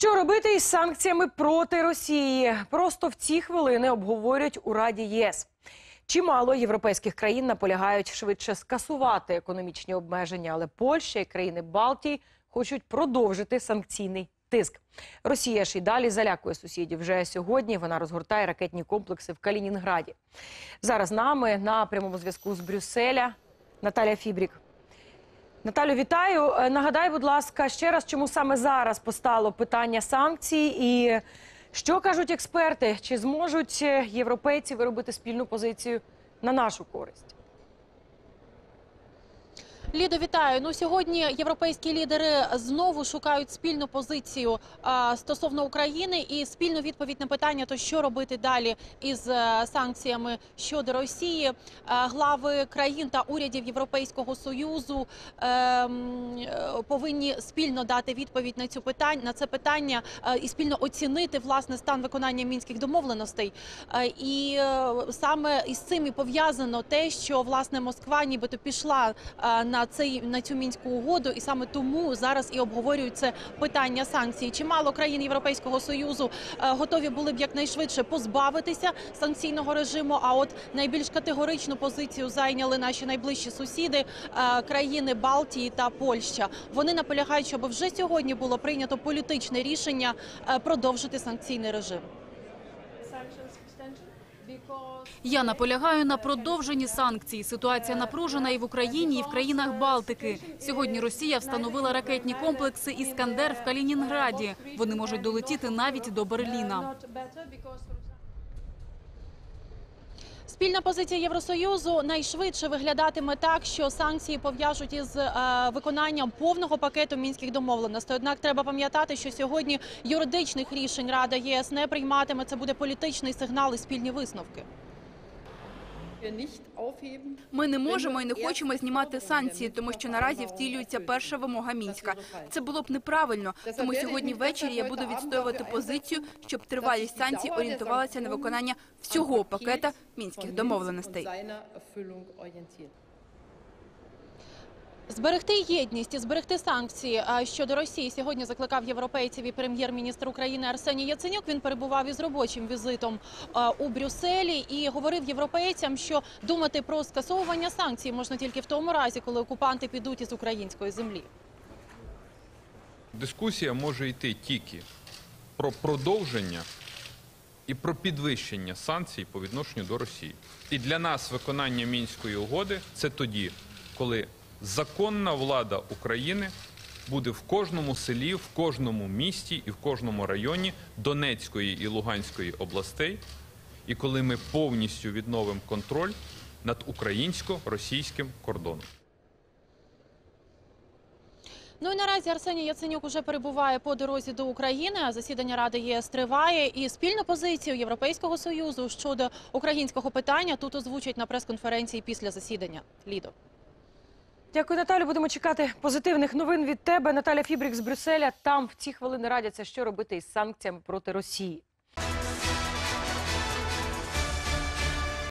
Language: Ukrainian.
Що робити із санкціями проти Росії? Просто в ці хвилини обговорюють у Раді ЄС. Чимало європейських країн наполягають швидше скасувати економічні обмеження, але Польща і країни Балтії хочуть продовжити санкційний тиск. Росія ж і далі залякує сусідів. Вже сьогодні вона розгортає ракетні комплекси в Калінінграді. Зараз нами на прямому зв'язку з Брюсселя Наталя Фібрік. Наталю, вітаю. Е, Нагадай, будь ласка, ще раз, чому саме зараз постало питання санкцій, і що кажуть експерти? Чи зможуть е, європейці виробити спільну позицію на нашу користь? Лідо, вітаю. Ну сьогодні європейські лідери знову шукають спільну позицію а, стосовно України і спільну відповідь на питання, то що робити далі із е, санкціями щодо Росії. Е, глави країн та урядів Європейського союзу ем, е, повинні спільно дати відповідь на цю питання на це питання е, і спільно оцінити власне стан виконання мінських домовленостей. Е, І е, саме із цим і пов'язано те, що власне Москва нібито пішла е, на цей на цю мінську угоду, і саме тому зараз і обговорюють це питання санкцій. Чимало країн Європейського союзу е, готові були б якнайшвидше позбавитися санкційного режиму. А от найбільш категоричну позицію зайняли наші найближчі сусіди е, країни Балтії та Польща. Вони наполягають, щоб вже сьогодні було прийнято політичне рішення е, продовжити санкційний режим. Я наполягаю на продовженні санкцій. Ситуація напружена і в Україні, і в країнах Балтики. Сьогодні Росія встановила ракетні комплекси Іскандер в Калінінграді. Вони можуть долетіти навіть до Берліна. Спільна позиція Євросоюзу найшвидше виглядатиме так, що санкції пов'яжуть із е, виконанням повного пакету мінських домовленостей. Однак треба пам'ятати, що сьогодні юридичних рішень Рада ЄС не прийматиме. Це буде політичний сигнал і спільні висновки. Ми не можемо і не хочемо знімати санкції, тому що наразі втілюється перша вимога мінська. Це було б неправильно. Тому сьогодні ввечері я буду відстоювати позицію, щоб тривалість санкцій орієнтувалася на виконання всього пакета мінських домовленостей. Зберегти єдність і зберегти санкції щодо Росії сьогодні закликав європейців і прем'єр-міністр України Арсеній Яценюк. Він перебував із робочим візитом у Брюсселі і говорив європейцям, що думати про скасовування санкцій можна тільки в тому разі, коли окупанти підуть із української землі. Дискусія може йти тільки про продовження і про підвищення санкцій по відношенню до Росії. І для нас виконання мінської угоди це тоді, коли законна влада України буде в кожному селі, в кожному місті і в кожному районі Донецької і Луганської областей, і коли ми повністю відновимо контроль над українсько-російським кордоном. Ну і наразі Арсеній Яценюк уже перебуває по дорозі до України. Засідання Ради ЄС триває. І спільну позицію Європейського союзу щодо українського питання тут озвучать на прес-конференції після засідання. Лідо. Дякую, Наталю. Будемо чекати позитивних новин від тебе. Наталя Фібрік з Брюсселя. Там в ці хвилини радяться, що робити із санкціями проти Росії.